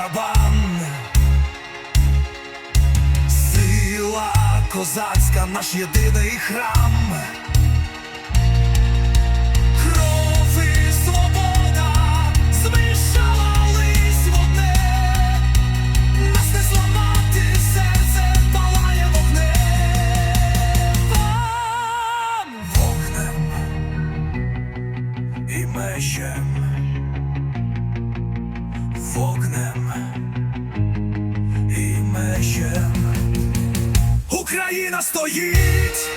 барабан. Сила козацька, наш єдиний храм. Кров стоїть